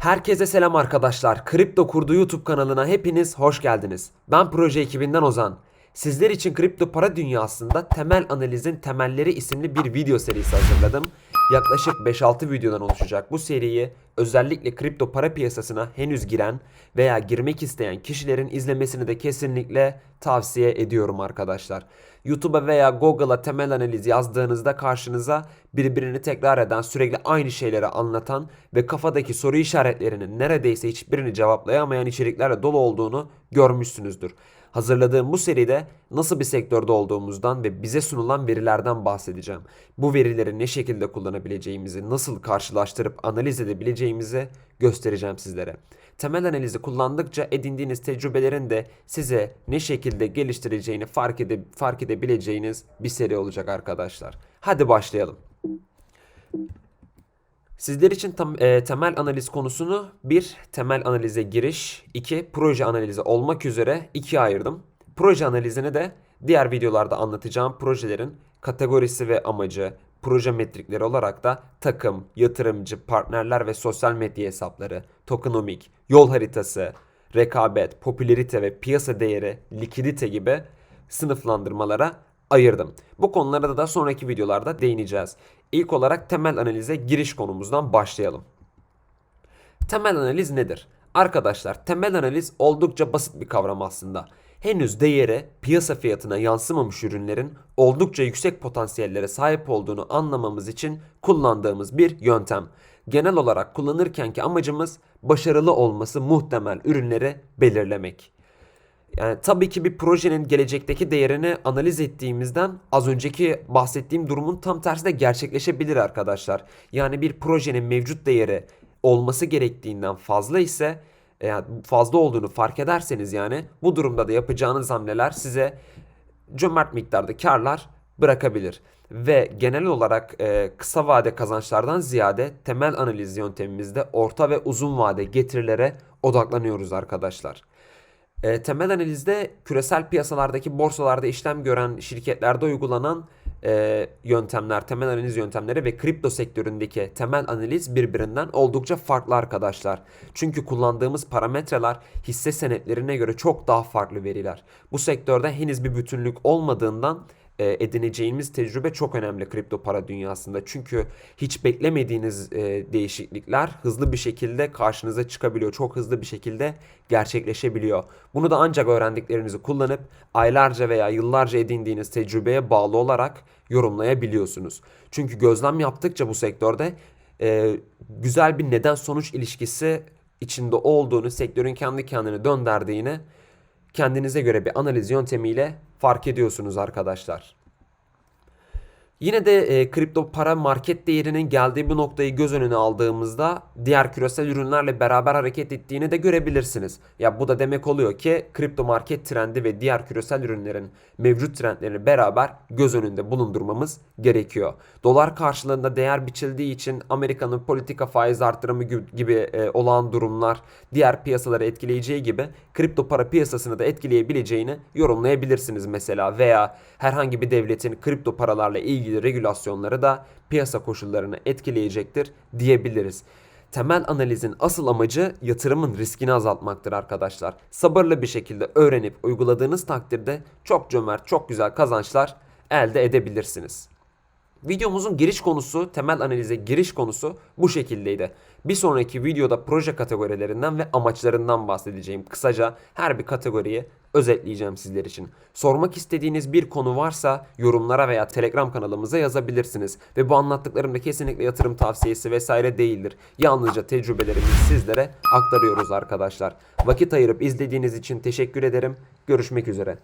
Herkese selam arkadaşlar. Kripto Kurdu YouTube kanalına hepiniz hoş geldiniz. Ben proje ekibinden Ozan. Sizler için kripto para dünyasında temel analizin temelleri isimli bir video serisi hazırladım. Yaklaşık 5-6 videodan oluşacak bu seriyi özellikle kripto para piyasasına henüz giren veya girmek isteyen kişilerin izlemesini de kesinlikle tavsiye ediyorum arkadaşlar. YouTube'a veya Google'a temel analiz yazdığınızda karşınıza birbirini tekrar eden, sürekli aynı şeyleri anlatan ve kafadaki soru işaretlerinin neredeyse hiçbirini cevaplayamayan içeriklerle dolu olduğunu görmüşsünüzdür. Hazırladığım bu seride nasıl bir sektörde olduğumuzdan ve bize sunulan verilerden bahsedeceğim. Bu verileri ne şekilde kullanabileceğimizi, nasıl karşılaştırıp analiz edebileceğimizi göstereceğim sizlere. Temel analizi kullandıkça edindiğiniz tecrübelerin de size ne şekilde geliştireceğini fark, ede fark edebileceğiniz bir seri olacak arkadaşlar. Hadi başlayalım. Sizler için tam, e, temel analiz konusunu bir temel analize giriş, iki proje analizi olmak üzere ikiye ayırdım. Proje analizini de diğer videolarda anlatacağım projelerin kategorisi ve amacı, proje metrikleri olarak da takım, yatırımcı, partnerler ve sosyal medya hesapları, tokenomik, yol haritası, rekabet, popülerite ve piyasa değeri, likidite gibi sınıflandırmalara ayırdım. Bu konulara da sonraki videolarda değineceğiz. İlk olarak temel analize giriş konumuzdan başlayalım. Temel analiz nedir? Arkadaşlar temel analiz oldukça basit bir kavram aslında. Henüz değeri piyasa fiyatına yansımamış ürünlerin oldukça yüksek potansiyellere sahip olduğunu anlamamız için kullandığımız bir yöntem. Genel olarak kullanırkenki amacımız başarılı olması muhtemel ürünleri belirlemek. Yani tabii ki bir projenin gelecekteki değerini analiz ettiğimizden az önceki bahsettiğim durumun tam tersi de gerçekleşebilir arkadaşlar. Yani bir projenin mevcut değeri olması gerektiğinden fazla ise yani fazla olduğunu fark ederseniz yani bu durumda da yapacağınız hamleler size cömert miktarda karlar bırakabilir. Ve genel olarak e, kısa vade kazançlardan ziyade temel analiz yöntemimizde orta ve uzun vade getirilere odaklanıyoruz arkadaşlar. E, temel analizde küresel piyasalardaki borsalarda işlem gören şirketlerde uygulanan e, yöntemler, temel analiz yöntemleri ve kripto sektöründeki temel analiz birbirinden oldukça farklı arkadaşlar. Çünkü kullandığımız parametreler hisse senetlerine göre çok daha farklı veriler. Bu sektörde henüz bir bütünlük olmadığından edineceğimiz tecrübe çok önemli kripto para dünyasında. Çünkü hiç beklemediğiniz e, değişiklikler hızlı bir şekilde karşınıza çıkabiliyor. Çok hızlı bir şekilde gerçekleşebiliyor. Bunu da ancak öğrendiklerinizi kullanıp aylarca veya yıllarca edindiğiniz tecrübeye bağlı olarak yorumlayabiliyorsunuz. Çünkü gözlem yaptıkça bu sektörde e, güzel bir neden sonuç ilişkisi içinde olduğunu, sektörün kendi kendini döndürdüğünü kendinize göre bir analiz yöntemiyle fark ediyorsunuz arkadaşlar. Yine de e, kripto para market değerinin geldiği bu noktayı göz önüne aldığımızda diğer küresel ürünlerle beraber hareket ettiğini de görebilirsiniz. Ya bu da demek oluyor ki kripto market trendi ve diğer küresel ürünlerin mevcut trendlerini beraber göz önünde bulundurmamız gerekiyor. Dolar karşılığında değer biçildiği için Amerika'nın politika faiz artırımı gibi e, olağan durumlar diğer piyasaları etkileyeceği gibi kripto para piyasasını da etkileyebileceğini yorumlayabilirsiniz mesela veya herhangi bir devletin kripto paralarla ilgili ilgili regülasyonları da piyasa koşullarını etkileyecektir diyebiliriz. Temel analizin asıl amacı yatırımın riskini azaltmaktır arkadaşlar. Sabırlı bir şekilde öğrenip uyguladığınız takdirde çok cömert, çok güzel kazançlar elde edebilirsiniz. Videomuzun giriş konusu, temel analize giriş konusu bu şekildeydi. Bir sonraki videoda proje kategorilerinden ve amaçlarından bahsedeceğim. Kısaca her bir kategoriyi özetleyeceğim sizler için. Sormak istediğiniz bir konu varsa yorumlara veya Telegram kanalımıza yazabilirsiniz. Ve bu anlattıklarım da kesinlikle yatırım tavsiyesi vesaire değildir. Yalnızca tecrübelerimizi sizlere aktarıyoruz arkadaşlar. Vakit ayırıp izlediğiniz için teşekkür ederim. Görüşmek üzere.